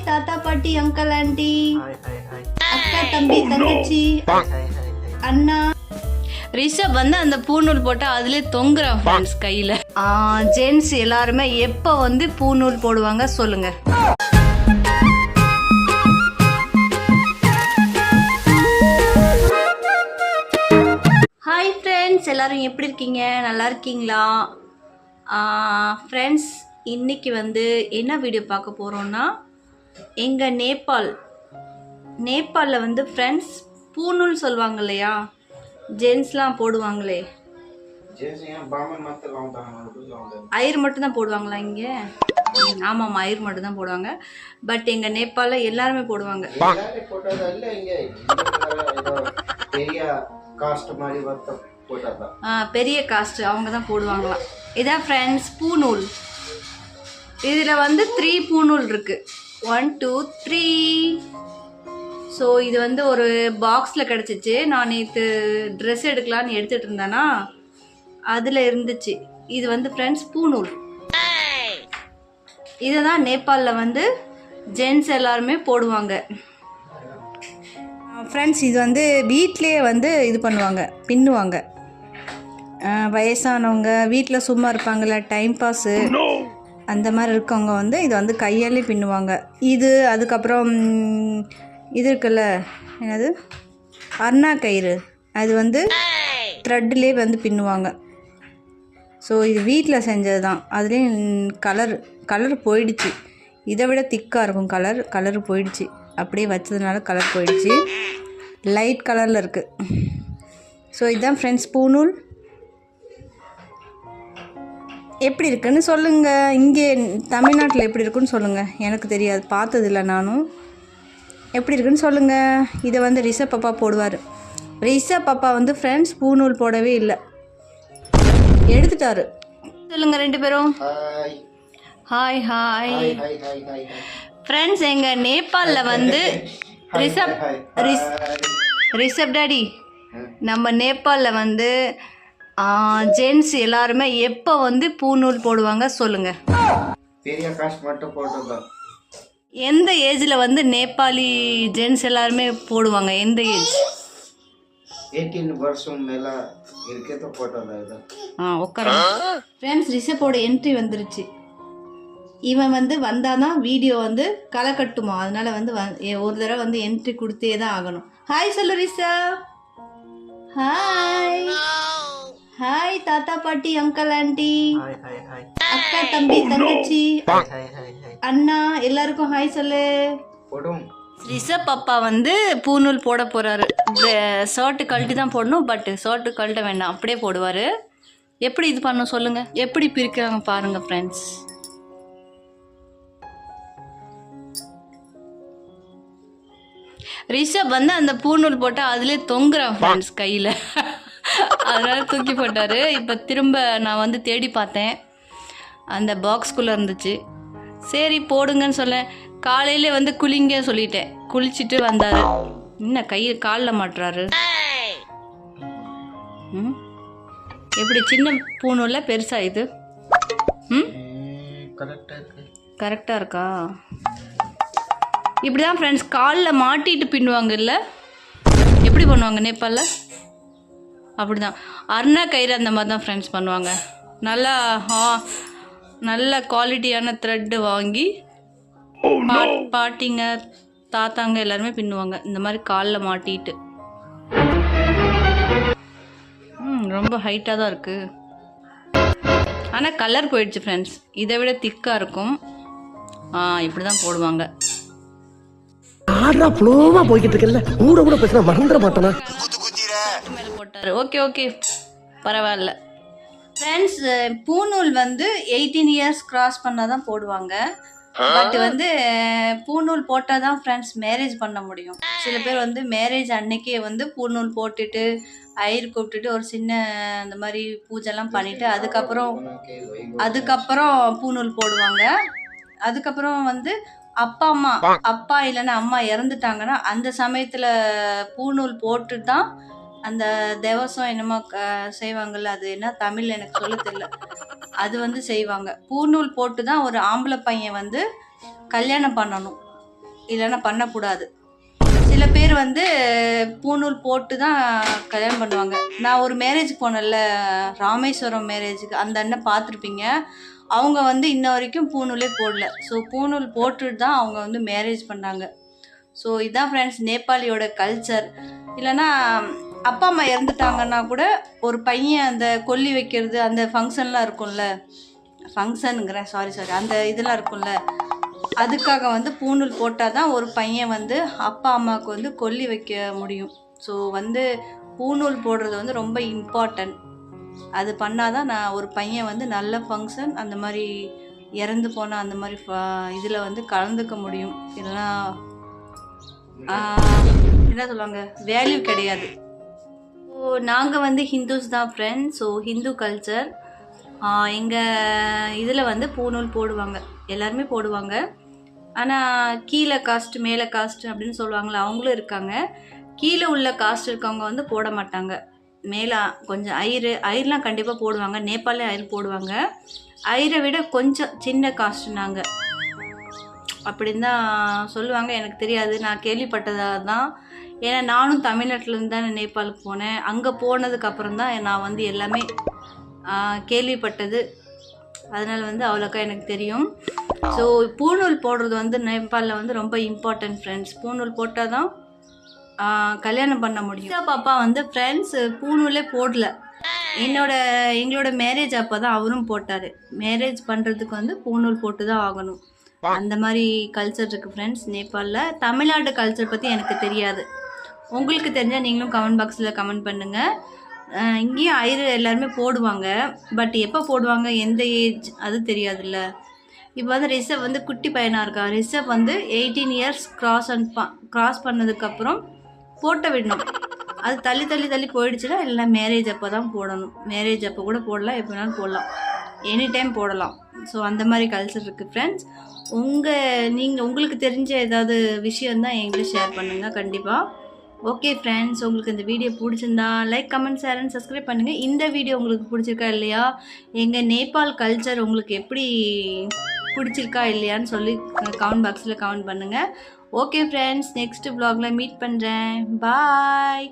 Hi தாத்தா பாட்டி uncle aunty அக்கா தம்பி தங்கச்சி அண்ணா ரிஷப் வந்து அந்த பூநூல் போட்டு அதுலயே தொங்குறான் ஃப்ரெண்ட்ஸ் கையில. ஜென்ஸ் எல்லாருமே எப்போ வந்து பூநூல் போடுவாங்க சொல்லுங்க. ஹாய் ஃப்ரெண்ட்ஸ் எல்லாரும் எப்படி இருக்கீங்க? நல்லா இருக்கீங்களா? ஃப்ரெண்ட்ஸ் இன்னைக்கு வந்து என்ன வீடியோ பார்க்க போகிறோம்னா எங்கள் நேபாள் நேபாளில் வந்து ஃப்ரெண்ட்ஸ் பூநூல் சொல்லுவாங்க இல்லையா ஜென்ஸ்லாம் போடுவாங்களே. அயிர் மட்டும்தான் போடுவாங்களா இங்கே? ஆமாம் மயிர் மட்டும் தான் போடுவாங்க. பட் எங்கள் நேபாளில் எல்லாருமே போடுவாங்க. பெரிய காஸ்ட் அவங்க தான் போடுவாங்களாம் இதான் ஃப்ரெண்ட்ஸ் பூநூல் இதில் வந்து த்ரீ பூநூல் இருக்குது ஒன் டூ த்ரீ ஸோ இது வந்து ஒரு பாக்ஸில் கிடச்சிச்சு. நான் நேற்று ட்ரெஸ் எடுக்கலான்னு எடுத்துகிட்டு இருந்தேன்னா அதில் இருந்துச்சு. இது வந்து ஃப்ரெண்ட்ஸ் பூநூல் இதை தான் நேபாளில் வந்து ஜென்ஸ் எல்லாருமே போடுவாங்க. ஃப்ரெண்ட்ஸ் இது வந்து வீட்லேயே வந்து இது பண்ணுவாங்க பின்னுவாங்க. வயசானவங்க வீட்டில் சும்மா இருப்பாங்கல்ல டைம் பாஸு அந்த மாதிரி இருக்கவங்க வந்து இதை வந்து கையாலே பின்னுவாங்க. இது அதுக்கப்புறம் இது இருக்குல்ல என்னது? அர்ணா கயிறு. அது வந்து த்ரெட்லேயே வந்து பின்னுவாங்க. ஸோ இது வீட்டில் செஞ்சது தான். அதுலேயும் கலர் கலர் போயிடுச்சு. இதை விட திக்காக இருக்கும் கலர். கலர் போயிடுச்சு. அப்படியே வச்சதுனால கலர் போயிடுச்சு. லைட் கலரில் இருக்குது ஸோ இதுதான் ஃப்ரெண்ட்ஸ் பூநூல். எப்படி இருக்குன்னு சொல்லுங்கள் இங்கே தமிழ்நாட்டில் எப்படி இருக்குன்னு சொல்லுங்கள் எனக்கு தெரியாது. பார்த்ததில்ல நானும். எப்படி இருக்குன்னு சொல்லுங்கள் இதை வந்து ரிஷப் பாப்பா போடுவார். ரிஷப் பாப்பா வந்து ஃப்ரெண்ட்ஸ் பூநூல் போடவே இல்லை. எடுத்துட்டாரு. சொல்லுங்கள் ரெண்டு பேரும். ஹாய் ஹாய் ஃப்ரெண்ட்ஸ் எங்கள் நேபாளில் வந்து ரிஷப் ரிஷப் டாடி நம்ம நேபாளில் வந்து ஜென்ஸ் எல்லாருமே எப்போ வந்து பூநூல் போடுவாங்க பெரிய மட்டும் போட்டதா எந்த ஏஜில் வந்து நேபாளி ஜென்ஸ் எல்லாருமே போடுவாங்க? எந்த ஏஜ்? எயிட்டீன் வருஷம் மேல ஆ உட்கார ஃப்ரெண்ட்ஸ் ரிஷப்போட என்ட்ரி வந்துருச்சு. இவன் வந்து வந்தாதான் வீடியோ வந்து களை கட்டுமா அதனால வந்து ஒரு தடவை வந்து என்ட்ரி கொடுத்தே தான் ஆகணும். ஹாய் சொல்லு ரிஷப். ஹாய் ஹாய் தாத்தா பாட்டி அங்கிள் ஆண்டி அக்கா தம்பி தங்கச்சி. ஹாய் ஹாய் அண்ணா எல்லாருக்கும் ஹாய் சொல்லு. போடும். ரிஷப் அப்பா வந்து பூநூல் போட போகிறாரு ஷர்ட்டு கழட்டி தான் போடணும் பட் ஷர்ட்டு கழட்ட வேண்டாம். அப்படியே போடுவார். எப்படி இது பண்ணணும் சொல்லுங்கள் எப்படி பிரிக்கிறாங்க பாருங்கள் ஃப்ரெண்ட்ஸ் ரிஷப் வந்து அந்த பூநூல் போட்டு அதுலேயே தொங்குறான் ஃப்ரெண்ட்ஸ் கையில். அதனால தூக்கி போட்டார். இப்போ திரும்ப நான் வந்து தேடி பார்த்தேன். அந்த பாக்ஸ்குள்ளே இருந்துச்சு. சரி போடுங்கன்னு சொல்ல காலையில வந்து குளிங்க சொல்லிட்டேன். குளிச்சுட்டு வந்தாரு. என்ன கையை காலில் மாட்டுறாரு? ம்? எப்படி சின்ன பூணுல பெருசா இது? ம்? கரெக்டாக இருக்கா? இப்படி தான் ஃப்ரெண்ட்ஸ் காலில் மாட்டிட்டு பின்னுவாங்கல்ல எப்படி பண்ணுவாங்க நேபாளில் அப்படி தான் அருணா கயிறு அந்த மாதிரி தான் ஃப்ரெண்ட்ஸ் பண்ணுவாங்க. நல்லா நல்ல குவாலிட்டியான த்ரெட்டு வாங்கி பாட்- பாட்டிங்க தாத்தாங்க எல்லாருமே பின்னுவாங்க. இந்த மாதிரி காலில் மாட்டிட்டு. ம் ரொம்ப ஹைட்டாக தான் இருக்குது ஆனால் கலர் போயிடுச்சு ஃப்ரெண்ட்ஸ் இதை விட திக்காக இருக்கும். ஆ இப்படி தான் போடுவாங்க. ஆடுறா ஃப்ளோவா போய்கிட்டு இருக்கல கூட கூட பேசினா மறந்துட மாட்டானா? மேலே போட்டார். Okay okay. பரவாயில்ல. ஃப்ரெண்ட்ஸ் பூநூல் வந்து எயிட்டீன் இயர்ஸ் கிராஸ் பண்ணால் தான் போடுவாங்க. பட் வந்து பூநூல் போட்டால் தான் ஃப்ரெண்ட்ஸ் மேரேஜ் பண்ண முடியும். சில பேர் வந்து மேரேஜ் அன்னைக்கே வந்து பூநூல் போட்டுட்டு ஐயர் கூப்பிட்டுட்டு ஒரு சின்ன அந்த மாதிரி பூஜைலாம் பண்ணிட்டு அதுக்கப்புறம் அதுக்கப்புறம் பூநூல் போடுவாங்க. அதுக்கப்புறம் வந்து அப்பா அம்மா அப்பா இல்லைன்னா அம்மா இறந்துட்டாங்கன்னா அந்த சமயத்துல பூநூல் போட்டு தான் அந்த தேவசம் என்னமோ க- செய்வாங்கல்ல அது என்ன? தமிழ் எனக்கு சொல்ல தெரியல. அது வந்து செய்வாங்க. பூநூல் போட்டு தான் ஒரு ஆம்பளை பையன் வந்து கல்யாணம் பண்ணணும். இல்லைன்னா பண்ணக்கூடாது. சில பேர் வந்து பூநூல் போட்டு தான் கல்யாணம் பண்ணுவாங்க. நான் ஒரு மேரேஜ் போனேன்ல ராமேஸ்வரம் மேரேஜுக்கு அந்த அண்ணன் பார்த்துருப்பீங்க. அவங்க வந்து இன்ன வரைக்கும் பூநூலே போடல. ஸோ பூநூல் போட்டுட்டு தான் அவங்க வந்து மேரேஜ் பண்ணாங்க. ஸோ இதான் ஃப்ரெண்ட்ஸ் நேபாளியோட கல்ச்சர் இல்லைன்னா அப்பா அம்மா இறந்துட்டாங்கன்னா கூட ஒரு பையன் அந்த கொல்லி வைக்கிறது அந்த ஃபங்க்ஷன்லாம் இருக்கும்ல. ஃபங்க்ஷனுங்கிறேன் சாரி சாரி அந்த இதெல்லாம் இருக்கும்ல. அதுக்காக வந்து பூணூல் போட்டால் தான் ஒரு பையன் வந்து அப்பா அம்மாவுக்கு வந்து கொல்லி வைக்க முடியும். ஸோ வந்து பூணூல் போடுறது வந்து ரொம்ப இம்பார்ட்டன்ட் அது பண்ணாதான் நான் ஒரு பையன் வந்து நல்ல ஃபங்க்ஷன் அந்த மாதிரி இறந்து போன அந்த மாதிரி இதில் வந்து கலந்துக்க முடியும். இல்லைன்னா என்ன சொல்லுவாங்க? வேல்யூ கிடையாது. நாங்கள் வந்து ஹிந்துஸ் தான் ஃப்ரெண்ட்ஸ் ஸோ ஹிந்து கல்ச்சர் எங்கள் இதில் வந்து பூநூல் போடுவாங்க. எல்லாருமே போடுவாங்க. ஆனால் கீழே காஸ்ட் மேலே காஸ்ட் அப்படின்னு சொல்லுவாங்களே அவங்களும் இருக்காங்க. கீழே உள்ள காஸ்ட் இருக்கவங்க வந்து போட மாட்டாங்க. மேலே கொஞ்சம் ஐரு ஐர்லாம் கண்டிப்பாக போடுவாங்க. நேபாளே ஐர் போடுவாங்க. ஐரை விட கொஞ்சம் சின்ன காஸ்ட் நாங்கள் அப்படின்னு தான் சொல்லுவாங்க. எனக்கு தெரியாது. நான் கேள்விப்பட்டதாக தான். ஏன்னா நானும் தமிழ்நாட்டிலேருந்து தான் நேபாளுக்கு போனேன். அங்கே போனதுக்கப்புறம் தான் நான் வந்து எல்லாமே கேள்விப்பட்டது. அதனால் வந்து அவ்வளோக்கா எனக்கு தெரியும். ஸோ பூணூல் போடுறது வந்து நேபாளில் வந்து ரொம்ப இம்பார்ட்டன்ட் ஃப்ரெண்ட்ஸ் பூணூல் போட்டால் தான் கல்யாணம் பண்ண முடியும். பாப்பா வந்து ஃப்ரெண்ட்ஸ் பூணூலே போடல. என்னோட எங்களோட மேரேஜ் அப்போ தான் அவரும் போட்டார். மேரேஜ் பண்ணுறதுக்கு வந்து பூணூல் போட்டு தான் ஆகணும். அந்த மாதிரி கல்ச்சர் இருக்குது ஃப்ரெண்ட்ஸ் நேபாளில். தமிழ்நாடு கல்ச்சர் பற்றி எனக்கு தெரியாது. உங்களுக்கு தெரிஞ்சால் நீங்களும் கமெண்ட் பாக்ஸில் கமெண்ட் பண்ணுங்கள் இங்கேயும் ஐரு எல்லாருமே போடுவாங்க. பட் எப்போ போடுவாங்க எந்த ஏஜ் அது தெரியாதுல்ல. இப்போ வந்து ரிஷப் வந்து குட்டி பையனாக இருக்கான் ரிஷப் வந்து eighteen years cross and cross பண்ணதுக்கப்புறம் போட்ட விடணும். அது தள்ளி தள்ளி தள்ளி போயிடுச்சுன்னா எல்லாம் மேரேஜ் அப்போ தான் போடணும். மேரேஜ் அப்போ கூட போடலாம் எப்போ வேணாலும் போடலாம். எனி டைம் போடலாம். ஸோ அந்த மாதிரி கல்ச்சர் இருக்குது ஃப்ரெண்ட்ஸ் உங்கள் நீங்கள் உங்களுக்கு தெரிஞ்ச ஏதாவது விஷயம் தான் எங்களுக்கு ஷேர் பண்ணுங்கள் கண்டிப்பாக ஓகே ஃப்ரெண்ட்ஸ் உங்களுக்கு இந்த வீடியோ பிடிச்சிருந்தா like comment share and subscribe பண்ணுங்கள் இந்த வீடியோ உங்களுக்கு பிடிச்சிருக்கா இல்லையா? எங்கள் நேபாள் கல்ச்சர் உங்களுக்கு எப்படி பிடிச்சிருக்கா இல்லையான்னு சொல்லி கமெண்ட் பாக்ஸில் கமெண்ட் பண்ணுங்கள் ஓகே ஃப்ரெண்ட்ஸ் நெக்ஸ்ட் வ்ளாகில் மீட் பண்ணுறேன் பாய்